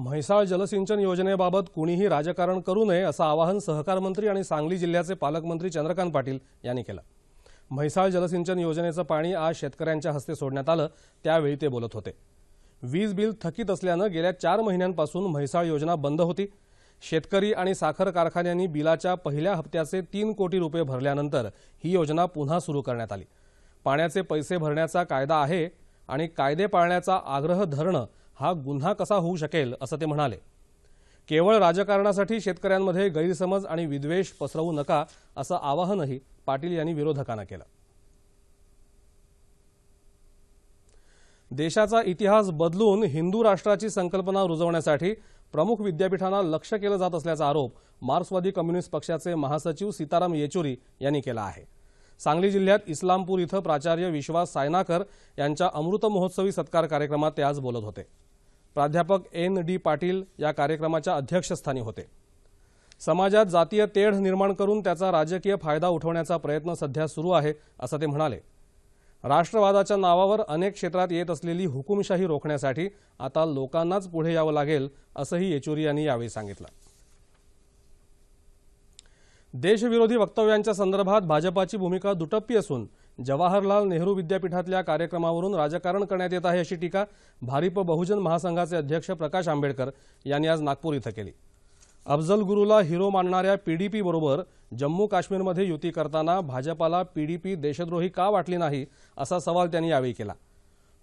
म्हैसाळ जलसिंचन योजनेबाबत कुणीही राजकारण करू नये असं आवाहन सहकार मंत्री आणि सांगली जिल्ह्याचे पालकमंत्री चंद्रकांत पाटील यांनी केलं. म्हैसाळ जलसिंचन योजनेचं पाणी आज शेतकऱ्यांच्या हस्ते सोडण्यात आलं त्यावेळी ते बोलत होते. वीज बिल थकीत असल्यानं गेल्या चार महिन्यांपासून म्हैसाळ योजना बंद होती. शेतकरी आणि साखर कारखान्यांनी बिलाच्या पहिल्या हप्त्याचे तीन कोटी रुपये भरल्यानंतर ही योजना पुन्हा सुरू करण्यात आली. पाण्याचे पैसे भरण्याचा कायदा आहे आणि कायदे पाळण्याचा आग्रह धरणं हा गुन्हा कसा होऊ शकेल असं ते म्हणाले. केवळ राजकारणासाठी शेतकऱ्यांमध्ये गैरसमज आणि विद्वेष पसरवू नका असं आवाहनही पाटील यांनी विरोधकांना केलं. देशाचा इतिहास बदलून हिंदू राष्ट्राची संकल्पना रुजवण्यासाठी प्रमुख विद्यापीठांना लक्ष केलं जात असल्याचा आरोप मार्क्सवादी कम्युनिस्ट पक्षाचे महासचिव सीताराम येचुरी यांनी केला आहे. सांगली जिल्ह्यात इस्लामपूर इथं प्राचार्य विश्वास सायनाकर यांच्या अमृत महोत्सवी सत्कार कार्यक्रमात ते आज बोलत होते. प्राध्यापक एन डी पाटील या कार्यक्रमाच्या अध्यक्षस्थानी होते. समाजात जातीय तेढ निर्माण करून त्याचा राजकीय फायदा उठवण्याचा प्रयत्न सध्या सुरू आहे असं ते म्हणाले. राष्ट्रवादाच्या नावावर अनेक क्षेत्रात येत असलेली हुकुमशाही रोखण्यासाठी आता लोकांनाच पुढे यावं लागेल असंही येचुरी यांनी यावेळी सांगितलं. देशविरोधी वक्तव्यांच्या संदर्भात भाजपाची भूमिका दुटप्पी असून जवाहरलाल नेहरू विद्यापीठातल्या कार्यक्रमावरून राजकारण करण्यात येत आहे अशी टीका भारिप बहुजन महासंघाचे अध्यक्ष प्रकाश आंबेडकर यांनी आज नागपूर इथं केली. अफजल गुरुला हिरो मानणाऱ्या पीडीपी बरोबर जम्मू काश्मीरमध्ये युती करताना भाजपाला पीडीपी देशद्रोही का वाटली नाही असा सवाल त्यांनी यावेळी केला.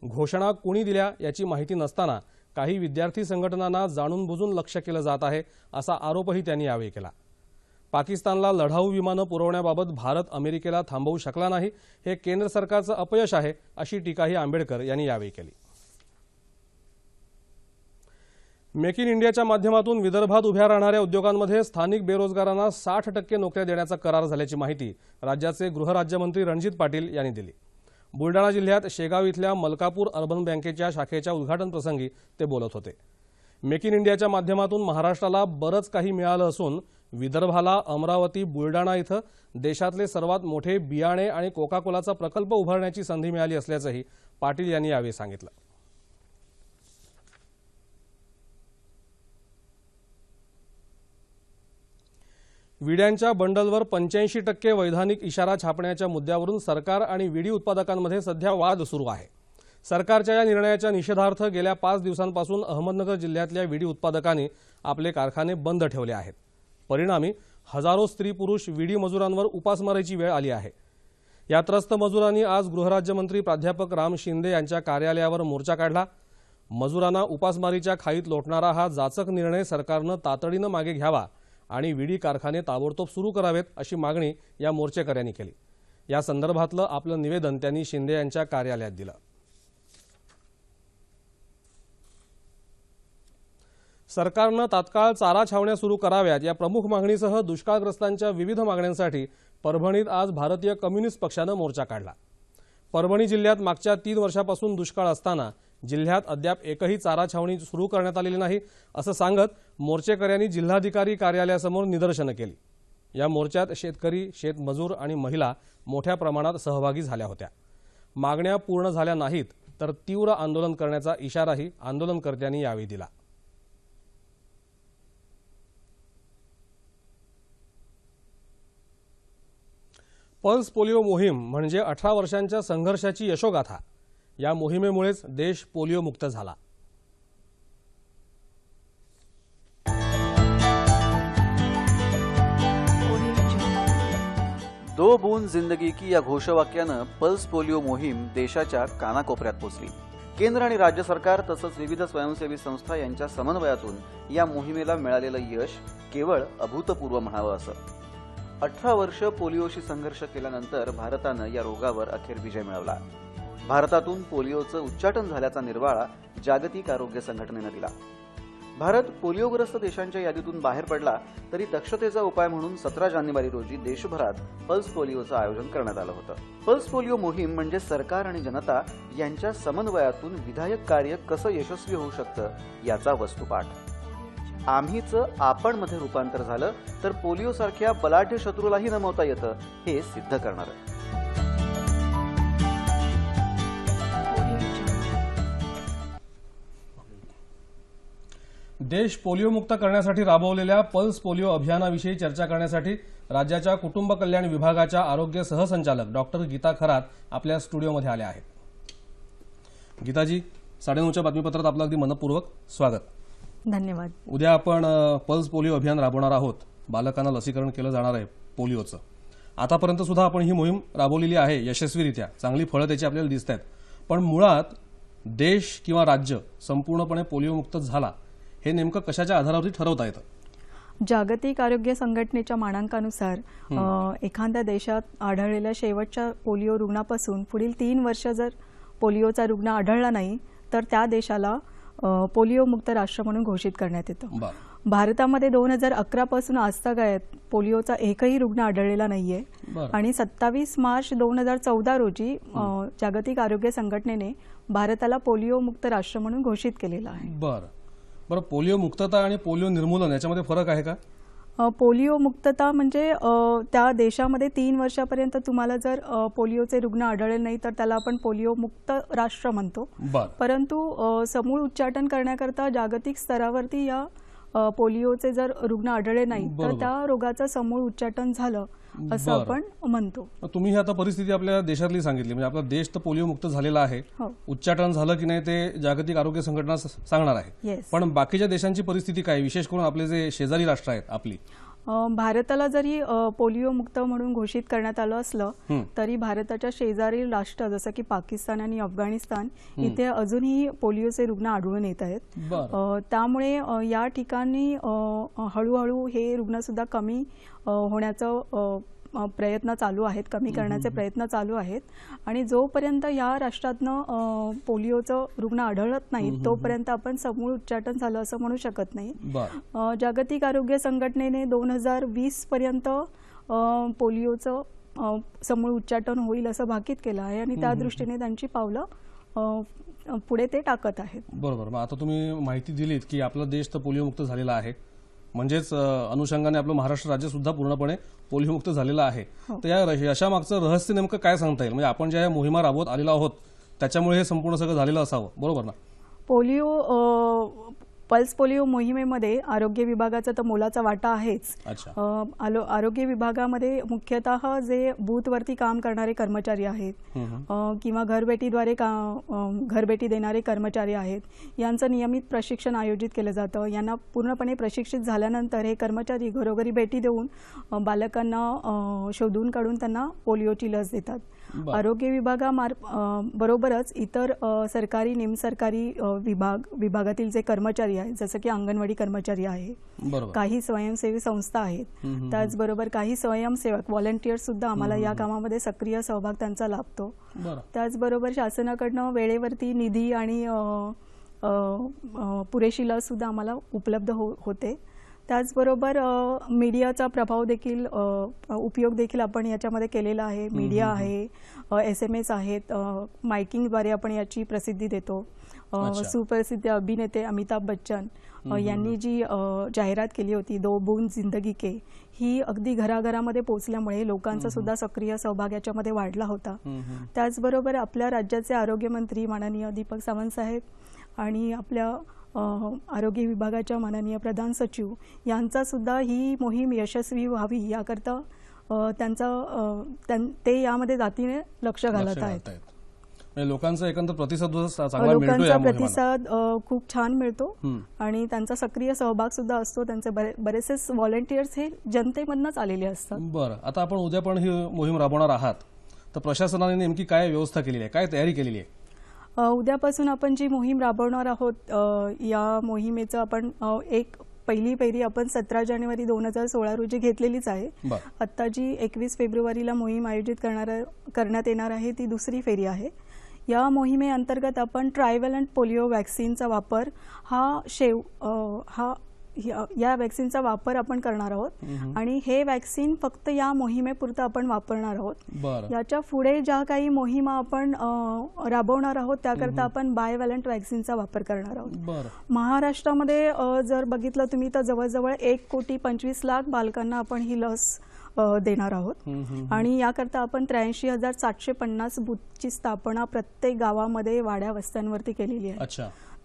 घोषणा कुणी दिल्या याची माहिती नसताना काही विद्यार्थी संघटनांना जाणून बुजून लक्ष केलं जात आहे असा आरोपही त्यांनी यावेळी केला. पाकिस्तानला लढाऊ विमानं पुरवण्याबाबत भारत अमेरिकेला थांबवू शकला नाही हे केंद्र सरकारचं अपयश आहे अशी टीकाही आंबेडकर यांनी यावेळी केली. मेक इन इंडियाच्या माध्यमातून विदर्भात उभ्या राहणाऱ्या उद्योगांमध्ये स्थानिक बेरोजगारांना साठ टक्के नोकऱ्या देण्याचा करार झाल्याची माहिती राज्याचे गृहराज्यमंत्री रणजित पाटील यांनी दिली. बुलडाणा जिल्ह्यात शेगाव इथल्या मलकापूर अर्बन बँकेच्या शाखेच्या उद्घाटन प्रसंगी ते बोलत होते. मेक इन इंडियाच्या माध्यमातून महाराष्ट्राला बरंच काही मिळालं असून विदर्भाला अमरावती बुलडाणा इथं देशातले सर्वात मोठे बियाणे आणि कोका कोलाचा प्रकल्प उभारण्याची संधी मिळाली असल्याचंही पाटील यांनी यावेळी सांगितलं. विड्यांच्या बंडलवर पंच्याऐंशी टक्के वैधानिक इशारा छापण्याच्या मुद्द्यावरून सरकार आणि विडी उत्पादकांमध्ये सध्या वाद सुरू आहे. सरकारच्या या निर्णयाच्या निषेधार्थ गेल्या पाच दिवसांपासून अहमदनगर जिल्ह्यातल्या विडी उत्पादकांनी आपले कारखाने बंद ठेवले आहेत. परिणामी हजारो स्त्री पुरुष विडी मजुरांवर उपासमारीची वेळ आली आहे. या त्रस्त मजुरांनी आज गृहराज्यमंत्री प्राध्यापक राम शिंदे यांच्या कार्यालयावर मोर्चा काढला. मजुरांना उपासमारीच्या खाईत लोटणारा हा जाचक निर्णय सरकारनं तातडीनं मागे घ्यावा आणि विडी कारखाने ताबडतोब सुरू करावेत अशी मागणी या मोर्चेकऱ्यांनी केली. या संदर्भातलं आपलं निवेदन त्यांनी शिंदे यांच्या कार्यालयात दिलं. सरकारनं तात्काळ चारा छावण्या सुरू कराव्यात या प्रमुख मागणीसह दुष्काळग्रस्तांच्या विविध मागण्यांसाठी परभणीत आज भारतीय कम्युनिस्ट पक्षानं मोर्चा काढला. परभणी जिल्ह्यात मागच्या तीन वर्षापासून दुष्काळ असताना जिल्ह्यात अद्याप एकही चारा छावणी सुरू करण्यात आलेली नाही असं सांगत मोर्चेकऱ्यांनी जिल्हाधिकारी कार्यालयासमोर निदर्शनं केली. या मोर्चात शेतकरी शेतमजूर आणि महिला मोठ्या प्रमाणात सहभागी झाल्या होत्या. मागण्या पूर्ण झाल्या नाहीत तर तीव्र आंदोलन करण्याचा इशाराही आंदोलनकर्त्यांनी यावेळी दिला. पल्स पोलिओ मोहीम म्हणजे अठरा वर्षांच्या संघर्षाची यशोगाथा. या मोहिमेमुळेच देश पोलिओमुक्त झाला. दो बूंद जिंदगी की या घोषवाक्यानं पल्स पोलिओ मोहीम देशाच्या कानाकोपऱ्यात पोचली. केंद्र आणि राज्य सरकार तसंच विविध स्वयंसेवी संस्था यांच्या समन्वयातून या मोहिमेला मिळालेलं यश केवळ अभूतपूर्व म्हणावं असं. अठरा वर्ष पोलिओशी संघर्ष केल्यानंतर भारतानं या रोगावर अखेर विजय मिळवला. भारतातून पोलिओचं उच्चाटन झाल्याचा निर्वाळा जागतिक आरोग्य संघटनेनं दिला. भारत पोलिओग्रस्त देशांच्या यादीतून बाहेर पडला तरी दक्षतेचा उपाय म्हणून सतरा जानेवारी रोजी देशभरात पल्स पोलिओचं आयोजन करण्यात आलं होतं. पल्स पोलिओ मोहीम म्हणजे सरकार आणि जनता यांच्या समन्वयातून विधायक कार्य कसं यशस्वी होऊ शकतं याचा वस्तुपाठ. आम्हीचं आपण मध्ये रूपांतर झालं तर पोलिओ सारख्या बलाढ्य शत्रूलाही नमवता येतं हे सिद्ध करणार देश पोलिओमुक्त करण्यासाठी राबवलेल्या पल्स पोलिओ अभियानाविषयी चर्चा करण्यासाठी राज्याच्या कुटुंब कल्याण विभागाच्या आरोग्य सहसंचालक डॉक्टर गीता खरात आपल्या स्टुडिओमध्ये आल्या आहेत. गीताजी साडेनऊच्या बातमीपत्रात आपलं अगदी मनपूर्वक स्वागत. धन्यवाद. उद्या आपण पल्स पोलिओ अभियान राबवणार आहोत. बालकांना लसीकरण केलं जाणार आहे पोलिओचं. आतापर्यंत सुद्धा आपण ही मोहीम राबवलेली आहे यशस्वीरित्या. चांगली फळं त्याची आपल्याला दिसत आहेत. पण मुळात देश किंवा राज्य संपूर्णपणे पोलिओमुक्त झाला हे नेमकं कशाच्या आधारावरती ठरवता येतं? जागतिक आरोग्य संघटनेच्या मानांकानुसार एखाद्या देशात आढळलेल्या शेवटच्या पोलिओ रुग्णापासून पुढील तीन वर्ष जर पोलिओचा रुग्ण आढळला नाही तर त्या देशाला पोलिओमुक्त राष्ट्र म्हणून घोषित करण्यात येतं. भारतामध्ये दोन हजार अकरा पासून आजतागायत पोलिओचा एकही रुग्ण आढळलेला नाहीये. आणि सत्तावीस मार्च दोन हजार चौदा रोजी जागतिक आरोग्य संघटनेने भारताला पोलिओमुक्त राष्ट्र म्हणून घोषित केलेलं आहे. बरं. बरं पोलिओ मुक्तता आणि पोलिओ निर्मूलन याच्यामध्ये फरक आहे का? पोलिओ मुक्तता म्हणजे त्या देशामध्ये तीन वर्षापर्यंत तुम्हाला जर पोलिओचे रुग्ण आढळले नाही तर त्याला आपण पोलिओ मुक्त राष्ट्र म्हणतो. परंतु समूळ उच्चाटन करण्याकरता जागतिक स्तरावरती या पोलिओचे जर रुग्ण आढळले नाही तर. त्या रोगाचं समूळ उच्चाटन झालं असं. आपण म्हणतो. तुम्ही ही आता परिस्थिती आपल्या देशातली सांगितली म्हणजे आपला देश तर पोलिओ मुक्त झालेला आहे. हो. उच्चाटन झालं की नाही ते जागतिक आरोग्य संघटना सांगणार आहे. पण बाकीच्या देशांची परिस्थिती काय? विशेष करून आपले जे शेजारी राष्ट्र आहेत आपली. भारताला जरी पोलिओ मुक्त म्हणून घोषित करण्यात आलं असलं. तरी भारताच्या शेजारी राष्ट्र जसं की पाकिस्तान आणि अफगाणिस्तान इथे अजूनही पोलिओचे रुग्ण आढळून येत आहेत. त्यामुळे या ठिकाणी हळूहळू हे रुग्ण सुद्धा कमी होण्याचं प्रयत्न चालू आहेत कमी करण्याचे प्रयत्न चालू आहेत. आणि जोपर्यंत या राष्ट्रातनं पोलिओचं रुग्ण आढळत नाही तोपर्यंत आपण समूळ उच्चाटन झालं असं म्हणू शकत नाही. जागतिक आरोग्य संघटनेने दोन हजार वीस पर्यंत पोलिओचं समूळ उच्चाटन होईल असं भाकीत केलं आहे आणि त्या दृष्टीने त्यांची पावलं पुढे ते टाकत आहेत. बरोबर. मग आता तुम्ही माहिती दिलीत की आपला देश तर पोलिओमुक्त झालेला आहे. म्हणजेच अनुषंगाने आपलं महाराष्ट्र राज्य सुद्धा पूर्णपणे पोलिओमुक्त झालेलं आहे. हो. तर या यशामागचं रहस्य नेमकं काय सांगता येईल? म्हणजे आपण ज्या या मोहिमा राबवत आलेलो आहोत त्याच्यामुळे हे संपूर्ण सगळं झालेलं असावं. बरोबर ना? पोलिओ पल्स पोलिओ मोहिमेमध्ये आरोग्य विभागाचा तर मोलाचा वाटा आहेच. आरोग्य विभागामध्ये मुख्यतः जे बूथवरती काम करणारे कर्मचारी आहेत किंवा घरभेटीद्वारे का अ, घरभेटी देणारे कर्मचारी आहेत यांचं नियमित प्रशिक्षण आयोजित केलं जातं. यांना पूर्णपणे प्रशिक्षित झाल्यानंतर हे कर्मचारी घरोघरी भेटी देऊन बालकांना शोधून काढून त्यांना पोलिओची लस देतात. आरोग्य विभागामार बरोबरच इतर सरकारी निमसरकारी विभाग विभागातील जे कर्मचारी आहेत जसं की अंगणवाडी कर्मचारी आहे काही स्वयंसेवी संस्था आहेत. त्याचबरोबर काही स्वयंसेवक व्हॉलेंटियर्स सुद्धा आम्हाला या कामामध्ये सक्रिय सहभाग त्यांचा लाभतो. बरं. त्याचबरोबर शासनाकडनं वेळेवरती निधी आणि पुरेशी लस सुद्धा आम्हाला उपलब्ध हो होते. त्याचबरोबर मीडियाचा प्रभाव देखील उपयोग देखील आपण याच्यामध्ये केलेला आहे. मीडिया आहे एस एम एस आहेत मायकिंगद्वारे आपण याची प्रसिद्धी देतो. सुप्रसिद्ध अभिनेते अमिताभ बच्चन यांनी जी जाहिरात केली होती दो बून जिंदगी के ही अगदी घराघरामध्ये पोहोचल्यामुळे लोकांचा सुद्धा सक्रिय सहभाग याच्यामध्ये वाढला होता. त्याचबरोबर आपल्या राज्याचे आरोग्यमंत्री माननीय दीपक सावंत साहेब आणि आपल्या आरोग्य विभागाच्या माननीय प्रधान सचिव यांचा सुद्धा ही मोहीम यशस्वी व्हावी याकरता त्यांचा ते यामध्ये जातीने लक्ष घालत आहेत. म्हणजे लोकांचा एकंदर प्रतिसाद लोकांचा प्रतिसाद खूप छान मिळतो. आणि त्यांचा सक्रिय सहभाग सुद्धा असतो. त्यांचे बरे बरेचसे व्हॉलेंटियर्स हे जनतेमधनच आलेले असतात. बरं. आता आपण उद्या पण ही मोहीम राबवणार आहात. तर प्रशासनाने नेमकी काय व्यवस्था केलेली आहे? काय तयारी केलेली आहे? उद्यापासून आपण जी मोहीम राबवणार आहोत या मोहिमेचं आपण एक पहिली फेरी आपण सतरा जानेवारी दोन हजार सोळा रोजी घेतलेलीच आहे. आत्ता जी एकवीस फेब्रुवारीला मोहीम आयोजित करणार करण्यात येणार आहे ती दुसरी फेरी आहे. या मोहिमेअंतर्गत आपण ट्रायव्हलंट पोलिओ वॅक्सिनचा वापर हा शेव हा या- वॅक्सिनचा वापर आपण करणार आहोत. आणि हे वॅक्सिन फक्त या मोहिमेपुरतं आपण वापरणार आहोत. याच्यापुढे ज्या काही मोहिमा आपण राबवणार आहोत त्याकरता आपण बायव्हॅलंट वॅक्सिनचा वापर करणार आहोत. महाराष्ट्रामध्ये जर बघितलं तुम्ही तर जवळजवळ एक कोटी पंचवीस लाख बालकांना आपण ही लस देणार आहोत. आणि याकरता आपण त्र्याऐंशी हजार सातशे पन्नास बूथची स्थापना प्रत्येक गावामध्ये वाड्या वस्त्यांवरती केलेली आहे.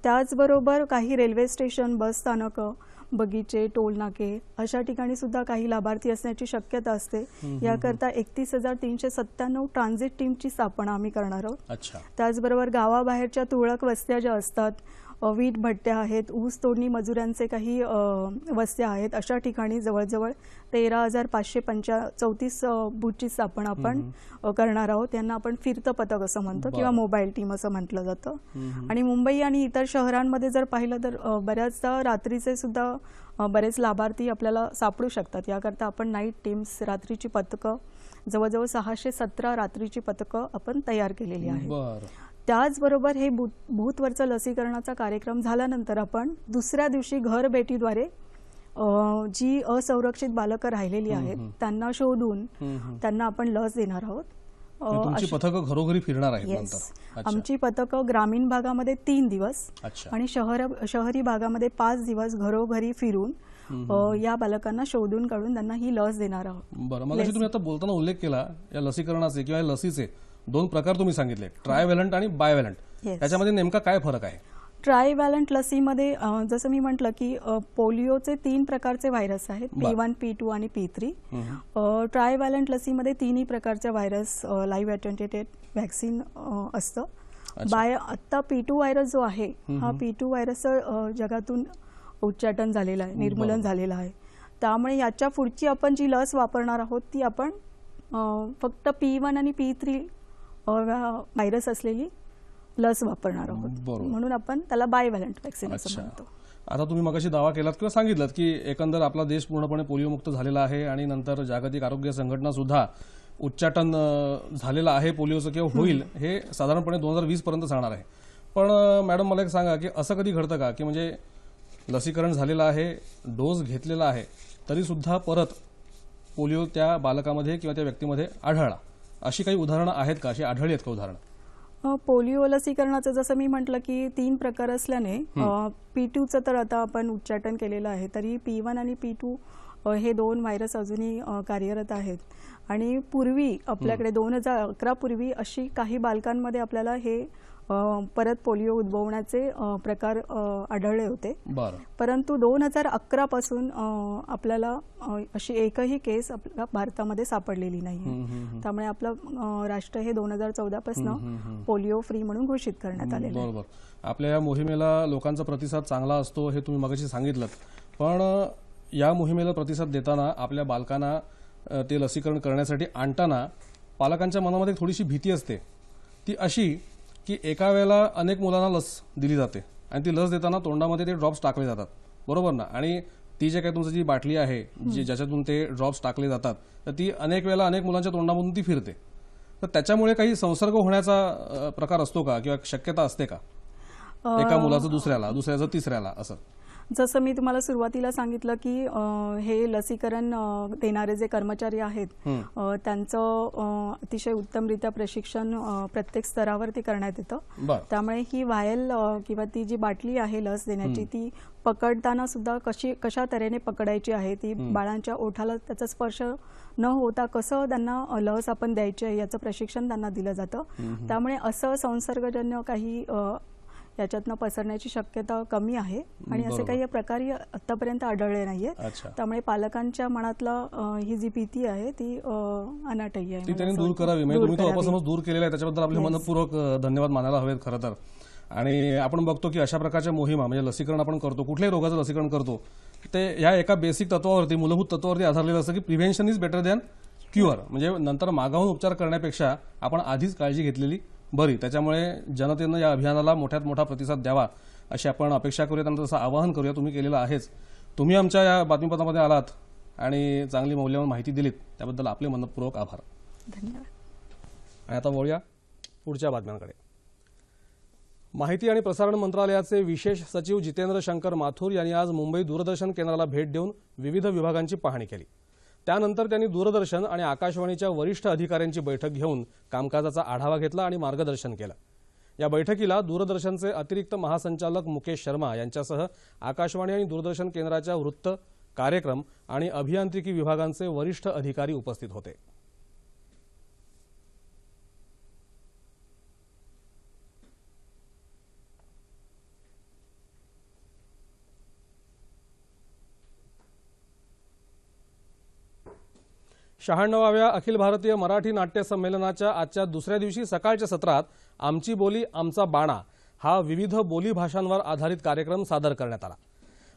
त्याचबरोबर काही रेल्वे स्टेशन बस स्थानकं बगीचे टोल नाके अशा ठिकाणी सुद्धा काही लाभार्थी असण्याची शक्यता असते. याकरता एकतीस हजार तीनशे सत्त्याण्णव ट्रान्झिट टीमची स्थापना आम्ही करणार आहोत. त्याचबरोबर गावाबाहेरच्या तुरळक वस्त्या ज्या असतात वीट भट्ट्या आहेत ऊस तोडणी मजुरांचे काही वस्त्या आहेत. अशा ठिकाणी जवळजवळ तेरा हजार पाचशे पंचा चौतीस बूथची स्थापना आपण करणार आहोत. यांना आपण फिरतं पथक असं म्हणतो किंवा. मोबाईल टीम असं म्हटलं जातं. आणि मुंबई आणि इतर शहरांमध्ये जर पाहिलं तर बऱ्याचदा रात्रीचे सुद्धा बरेच लाभार्थी आपल्याला सापडू शकतात. याकरता आपण नाईट टीम्स रात्रीची पथकं जवळजवळ सहाशे सतरा रात्रीची पथकं आपण तयार केलेली आहेत. त्याचबरोबर हे बूथ बूथवरचं लसीकरणाचा कार्यक्रम झाल्यानंतर आपण दुसऱ्या दिवशी घर भेटीद्वारे जी असंरक्षित बालकं राहिलेली आहेत त्यांना शोधून त्यांना आपण लस देणार आहोत. अशी- पथकं घरोघरी फिरणार आहेत आमची पथकं ग्रामीण भागामध्ये तीन दिवस आणि शहर शहरी भागामध्ये पाच दिवस घरोघरी फिरून या बालकांना शोधून काढून त्यांना ही लस देणार आहोत. बरं मग तुम्ही आता बोलताना उल्लेख केला या लसीकरणाचे किंवा लसीचे दोन प्रकार तुम्ही सांगितले. ट्रायव्हॅलंट आणि बायव्हॅलंट. त्याच्यामध्ये नेमका काय फरक आहे? ट्रायव्हॅलंट लसीमध्ये जसं मी म्हटलं की पोलिओचे तीन प्रकारचे व्हायरस आहेत पी. वन पी टू आणि पी थ्री. ट्रायव्हॅलंट लसीमध्ये तिन्ही प्रकारचे व्हायरस लाईव्ह अटेंटेटेड व्हॅक्सिन असतं. बाय आत्ता पी टू व्हायरस जो आहे हा पी टू व्हायरसचं जगातून उच्चाटन झालेलं आहे निर्मूलन झालेलं आहे. त्यामुळे याच्या पुढची आपण जी लस वापरणार आहोत ती आपण फक्त पी वन आणि पी थ्री व्हायरस असलेली लस वापरणार आहोत. बरोबर. म्हणून आपण त्याला बायव्हॅलंट व्हॅक्सिन असं अच्छा. म्हणतो. आता तुम्ही मगाशी दावा केलात किंवा सांगितलं की एकंदर आपला देश पूर्णपणे पोलिओमुक्त झालेला आहे आणि नंतर जागतिक आरोग्य संघटना सुद्धा उच्चाटन अं, झालेलं आहे पोलिओचं किंवा होईल हे साधारणपणे दोन हजार वीस पर्यंत सांगणार आहे. पण अं, मॅडम मला एक सांगा की असं कधी घडतं का? की म्हणजे लसीकरण झालेलं आहे डोस घेतलेला आहे तरी सुद्धा परत पोलिओ त्या बालकामध्ये किंवा त्या व्यक्तीमध्ये आढळला. अशी काही उदाहरणं आहेत का? अशी आढळली आहेत का उदाहरणं? पोलिओ लसीकरणाचं जसं मी म्हटलं की तीन प्रकार असल्याने पी टूचं तर आता आपण उच्चाटन केलेलं आहे तरी पी वन आणि पी टू हे दोन व्हायरस अजूनही कार्यरत आहेत. आणि पूर्वी आपल्याकडे दोन हजार अकरा पूर्वी अशी काही बालकांमध्ये आपल्याला हे परत पोलिओ उद्भवण्याचे प्रकार आढळले होते. परंतु दोन हजार अकरा पासून आपल्याला अशी एकही केस आपल्या भारतामध्ये सापडलेली नाही त्यामुळे आपलं राष्ट्र हे दोन हजार चौदा पासून पोलिओ फ्री म्हणून घोषित करण्यात आहे. बरोबर. आपल्या या मोहिमेला लोकांचा प्रतिसाद चांगला असतो हे तुम्ही मगाशी सांगितलं पण या मोहिमेला प्रतिसाद देताना आपल्या बालकांना ते लसीकरण करण्यासाठी आणताना पालकांच्या मनामध्ये थोडीशी भीती असते. ती अशी की एका वेळेला अनेक मुलांना लस दिली जाते आणि ती लस देताना तोंडामध्ये ते ड्रॉप्स टाकले जातात. बरोबर ना? आणि ती जे काही तुमची जी बाटली आहे जी ज्याच्यातून ते ड्रॉप्स टाकले जातात तर ती अनेक वेळेला अनेक मुलांच्या तोंडामधून ती फिरते. तर त्याच्यामुळे काही संसर्ग होण्याचा प्रकार असतो का? किंवा शक्यता असते का? एका मुलाचं दुसऱ्याला दुसऱ्याचं तिसऱ्याला असं. जसं मी तुम्हाला सुरुवातीला सांगितलं की हे लसीकरण देणारे जे कर्मचारी आहेत त्यांचं अतिशय उत्तमरित्या प्रशिक्षण प्रत्येक स्तरावरती करण्यात येतं. त्यामुळे ही वायल अ, किंवा ती जी बाटली आहे लस देण्याची ती पकडताना सुद्धा कशी कशा तऱ्हेने पकडायची आहे ती बाळांच्या ओठाला त्याचा स्पर्श न होता कसं त्यांना लस आपण द्यायची आहे याचं प्रशिक्षण त्यांना दिलं जातं. त्यामुळे असं संसर्गजन्य काही याच्यातनं पसरण्याची शक्यता कमी आहे. आणि असे. काही प्रकारही आतापर्यंत आढळले नाहीये. त्यामुळे पालकांच्या मनातला ही जी भीती आहे ती अनाटही आहे. त्यांनी दूर. करावी. म्हणजे दूर तुम्ही तो. अपसमज दूर केलेला आहे. त्याच्याबद्दल आपले मनपूर्वक धन्यवाद मानायला हवेत खरं तर. आणि आपण बघतो की अशा प्रकारच्या मोहिमा म्हणजे लसीकरण आपण करतो कुठल्याही रोगाचं लसीकरण करतो ते ह्या एका बेसिक तत्वावरती मूलभूत तत्वावरती आधारलेलं असतं की prevention is better than cure म्हणजे नंतर मागाहून उपचार करण्यापेक्षा आपण आधीच काळजी घेतलेली बरी. त्याच्यामुळे जनतेनं या अभियानाला मोठ्यात मोठा प्रतिसाद द्यावा अशी आपण अपेक्षा करूया त्यानंतर तसं आवाहन करूया तुम्ही केलेलं आहेच. तुम्ही आमच्या या बातमीपत्रामध्ये आलात आणि चांगली मौल्यवान माहिती दिलीत. त्याबद्दल आपले मनपूर्वक आभार. धन्यवाद. आणि आता वळूया पुढच्या बातम्यांकडे. माहिती आणि प्रसारण मंत्रालयाचे विशेष सचिव जितेंद्र शंकर माथुर यांनी आज मुंबई दूरदर्शन केंद्राला भेट देऊन विविध विभागांची पाहणी केली. त्यानंतर त्यांनी दूरदर्शन आणि आकाशवाणीच्या वरिष्ठ अधिकाऱ्यांची बैठक घेऊन कामकाजाचा आढावा घेतला आणि मार्गदर्शन केलं. या बैठकीला दूरदर्शनचे अतिरिक्त महासंचालक मुकेश शर्मा यांच्यासह आकाशवाणी आणि दूरदर्शन केंद्राच्या वृत्त कार्यक्रम आणि अभियांत्रिकी विभागांचे वरिष्ठ अधिकारी उपस्थित होते. शहाण्णवाव्या अखिल भारतीय मराठी नाट्य संमेलनाच्या आजच्या दुसऱ्या दिवशी सकाळच्या सत्रात आमची बोली आमचा बाणा हा विविध बोली भाषांवर आधारित कार्यक्रम सादर करण्यात आला.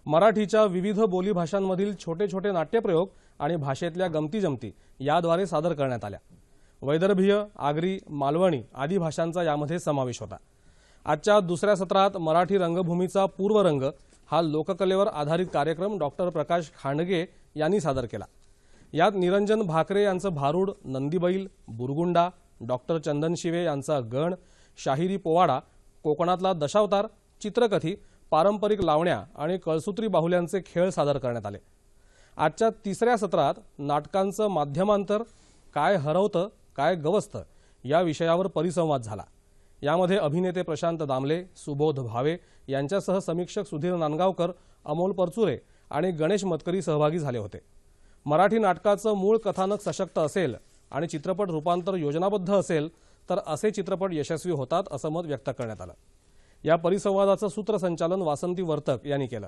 मराठीच्या विविध बोली भाषांमधील छोटे छोटे नाट्यप्रयोग आणि भाषेतल्या गमती जमती याद्वारे सादर करण्यात आल्या. वैदर्भीय आगरी मालवणी आदी भाषांचा यामध्ये समावेश होता. आजच्या दुसऱ्या सत्रात मराठी रंगभूमीचा पूर्वरंग हा लोककलेवर आधारित कार्यक्रम डॉक्टर प्रकाश खांडगे यांनी सादर केला. यात निरंजन भाकरे यांचं भारूड नंदीबैल बुरगुंडा डॉक्टर चंदन शिवे यांचा गण शाहिरी पोवाडा कोकणातला दशावतार चित्रकथी पारंपरिक लावण्या आणि कळसूत्री बाहुल्यांचे खेळ सादर करण्यात आले. आजच्या तिसऱ्या सत्रात नाटकांचं माध्यमांतर काय हरवतं काय गवसतं या विषयावर परिसंवाद झाला. यामध्ये अभिनेते प्रशांत दामले सुबोध भावे यांच्यासह समीक्षक सुधीर नांदगावकर अमोल परचुरे आणि गणेश मतकरी सहभागी झाले होते. मराठी नाटकाचं मूळ कथानक सशक्त असेल आणि चित्रपट रूपांतर योजनाबद्ध असेल तर असे चित्रपट यशस्वी होतात असं मत व्यक्त करण्यात आलं. या परिसंवादाचं सूत्रसंचालन वासंती वर्तक यांनी केलं.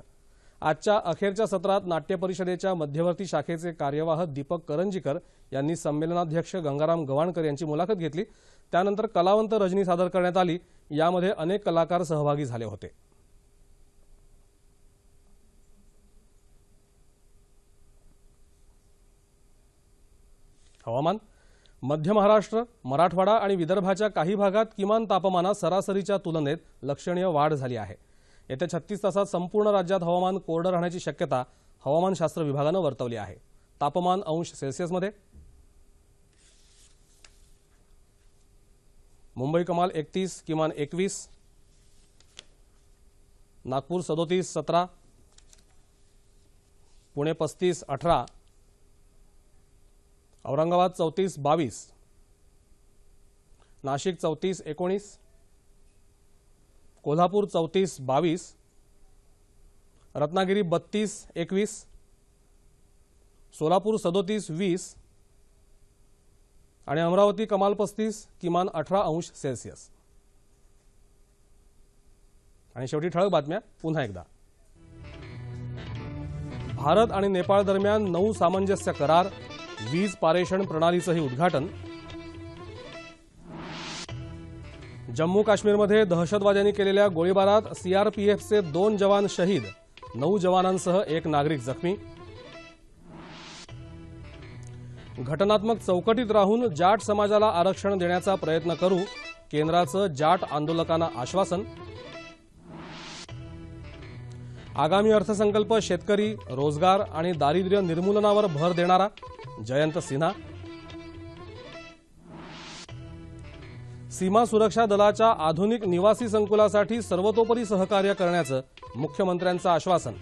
आजच्या अखेरच्या सत्रात नाट्य परिषदेच्या मध्यवर्ती शाखेचे कार्यवाह दीपक करंजीकर यांनी संमेलनाध्यक्ष गंगाराम गवाणकर यांची मुलाखत घेतली. त्यानंतर कलावंत रजनी सादर करण्यात आली. यामध्ये अनेक कलाकार सहभागी झाले होते. हवामान मध्य महाराष्ट्र मराठवाडा आणि विदर्भाच्या काही भागात किमान तापमानात सरासरीच्या तुलनेत लक्षणीय वाढ झाली आहे. येत्या छत्तीस तासात संपूर्ण राज्यात हवामान कोरडं राहण्याची शक्यता हवामानशास्त्र विभागानं वर्तवली आहे. तापमान अंश सेल्सिअसमध्ये. मुंबई कमाल एकतीस किमान एकवीस. नागपूर सदोतीस सतरा. पुणे पस्तीस अठरा. औरंगाबाद चौतीस बावीस. नाशिक चौतीस एकोणीस. कोल्हापूर चौतीस बावीस. रत्नागिरी बत्तीस एकवीस. सोलापूर सदोतीस वीस. आणि अमरावती कमाल पस्तीस किमान अठरा अंश सेल्सिअस. आणि शेवटी ठळक बातम्या पुन्हा एकदा. भारत आणि नेपाळ दरम्यान नऊ सामंजस्य करार वीज पारेषण प्रणालीचंही उद्घाटन. जम्मू काश्मीरमध्ये दहशतवाद्यांनी केलेल्या गोळीबारात सीआरपीएफचे दोन जवान शहीद नऊ जवानांसह एक नागरिक जखमी. घटनात्मक चौकटीत राहून जाट समाजाला आरक्षण देण्याचा प्रयत्न करू केंद्राचं जाट आंदोलकांना आश्वासन. आगामी अर्थसंकल्प शेतकरी रोजगार आणि दारिद्र्य निर्मूलनावर भर देणारा. जयंत सिन्हा. सीमा सुरक्षा दलाच्या आधुनिक निवासी संकुलासाठी सर्वतोपरी सहकार्य करण्याचं मुख्यमंत्र्यांचं आश्वासन.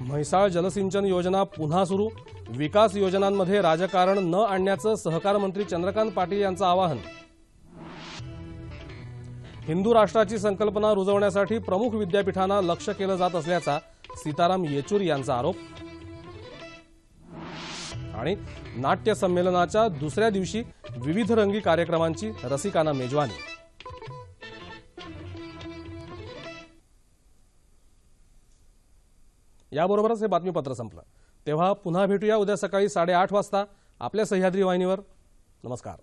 म्हैसाळ जलसिंचन योजना पुन्हा सुरू. विकास योजनांमध्ये राजकारण न आणण्याचं सहकार मंत्री चंद्रकांत पाटील यांचं आवाहन. हिंदू राष्ट्राची संकल्पना रुजवण्यासाठी प्रमुख विद्यापीठांना लक्ष केलं जात असल्याचा सीताराम येचूर यांचा आरोप. आणि नाट्य संमेलनाच्या दुसऱ्या दिवशी विविध रंगी कार्यक्रमांची रसिकांना मेजवानी. याबरोबरच हे बातमीपत्र संपलं. तेव्हा पुन्हा भेटूया उद्या सकाळी साडेआठ वाजता आपल्या सह्याद्री वाहिनीवर. नमस्कार.